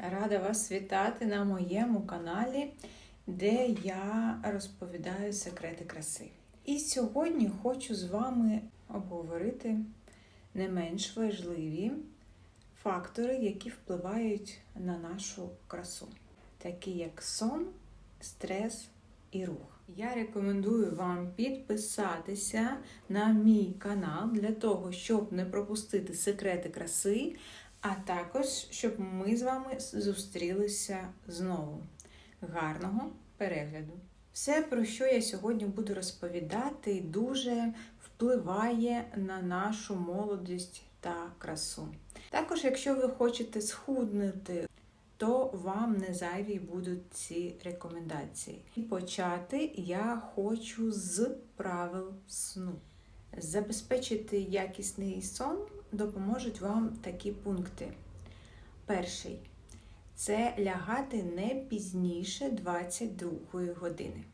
Рада вас вітати на моєму каналі, де я розповідаю секрети краси. І сьогодні хочу з вами обговорити не менш важливі фактори, які впливають на нашу красу, такі як сон, стрес і рух. Я рекомендую вам підписатися на мій канал для того, щоб не пропустити секрети краси, а також щоб ми з вами зустрілися знову. Гарного перегляду! Все, про що я сьогодні буду розповідати, дуже впливає на нашу молодість та красу. Також, якщо ви хочете схуднути, то вам не зайві будуть ці рекомендації. І почати я хочу з правил сну. Забезпечити якісний сон допоможуть вам такі пункти. Перший це лягати не пізніше 22 години.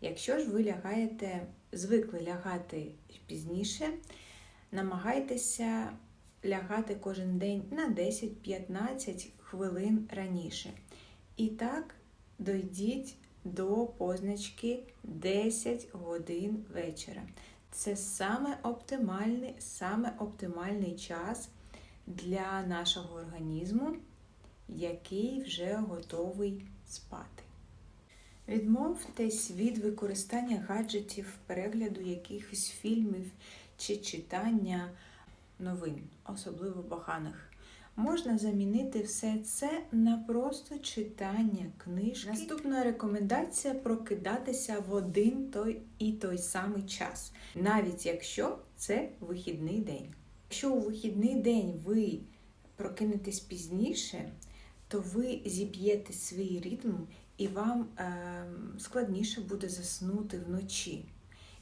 Якщо ж ви лягаєте, звикли лягати пізніше, намагайтеся лягати кожен день на 10-15 хвилин раніше. І так дойдіть до позначки 10 годин вечора. Це саме оптимальний, саме оптимальний час для нашого організму, який вже готовий спати. Відмовтесь від використання гаджетів, перегляду якихось фільмів чи читання новин, особливо поганих. Можна замінити все це на просто читання книжки. Наступна рекомендація прокидатися в один той і той самий час, навіть якщо це вихідний день. Якщо у вихідний день ви прокинетесь пізніше, то ви зіб'єте свій ритм і вам е, складніше буде заснути вночі.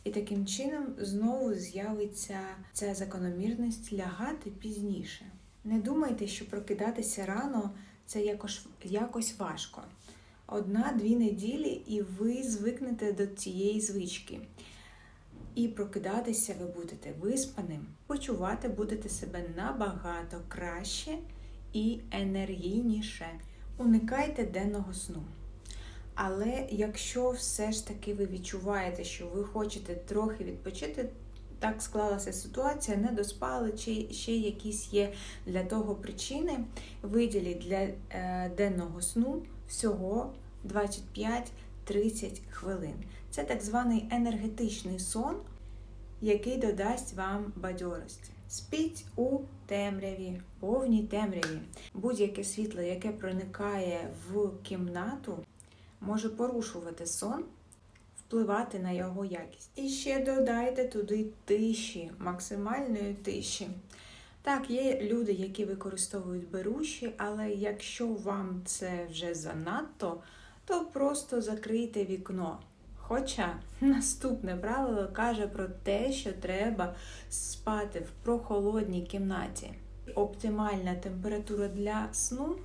І таким чином знову з'явиться ця закономірність лягати пізніше. Не думайте, що прокидатися рано це якось, якось важко. Одна-дві неділі, і ви звикнете до цієї звички. І прокидатися ви будете виспаним, почувати будете себе набагато краще і енергійніше. Уникайте денного сну. Але якщо все ж таки ви відчуваєте, що ви хочете трохи відпочити, так склалася ситуація, не доспали, чи ще якісь є для того причини, виділіть для е, денного сну всього 25-30 хвилин. Це так званий енергетичний сон, який додасть вам бадьорості. Спіть у темряві, повній темряві. Будь-яке світло, яке проникає в кімнату, може порушувати сон, впливати на його якість. І ще додайте туди тиші, максимальної тиші. Так, є люди, які використовують беруші, але якщо вам це вже занадто, то просто закрийте вікно. Хоча наступне правило каже про те, що треба спати в прохолодній кімнаті. Оптимальна температура для сну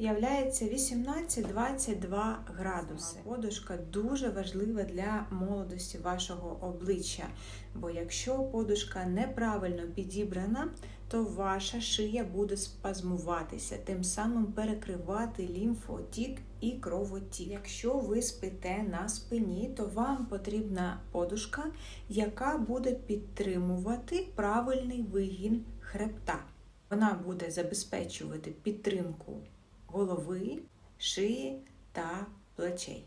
являється 18-22 градуси. Подушка дуже важлива для молодості вашого обличчя, бо якщо подушка неправильно підібрана, то ваша шия буде спазмуватися, тим самим перекривати лімфотік і кровотік. Якщо ви спите на спині, то вам потрібна подушка, яка буде підтримувати правильний вигін хребта. Вона буде забезпечувати підтримку голови, шиї та плечей.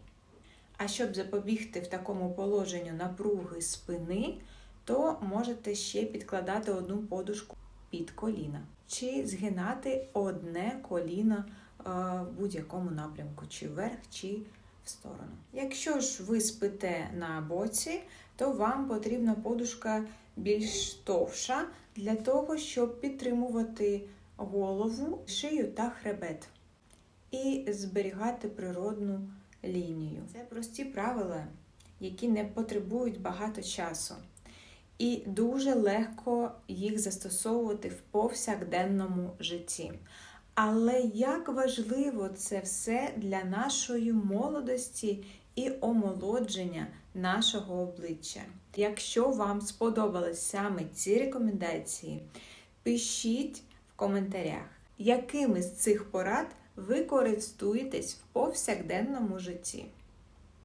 А щоб запобігти в такому положенню напруги спини, то можете ще підкладати одну подушку під коліна, чи згинати одне коліно в будь-якому напрямку, чи вверх, чи в сторону. Якщо ж ви спите на боці, то вам потрібна подушка більш товша для того, щоб підтримувати голову, шию та хребет і зберігати природну лінію. Це прості правила, які не потребують багато часу. І дуже легко їх застосовувати в повсякденному житті. Але як важливо це все для нашої молодості і омолодження нашого обличчя. Якщо вам сподобались саме ці рекомендації, пишіть в коментарях, якими з цих порад ви користуєтесь в повсякденному житті.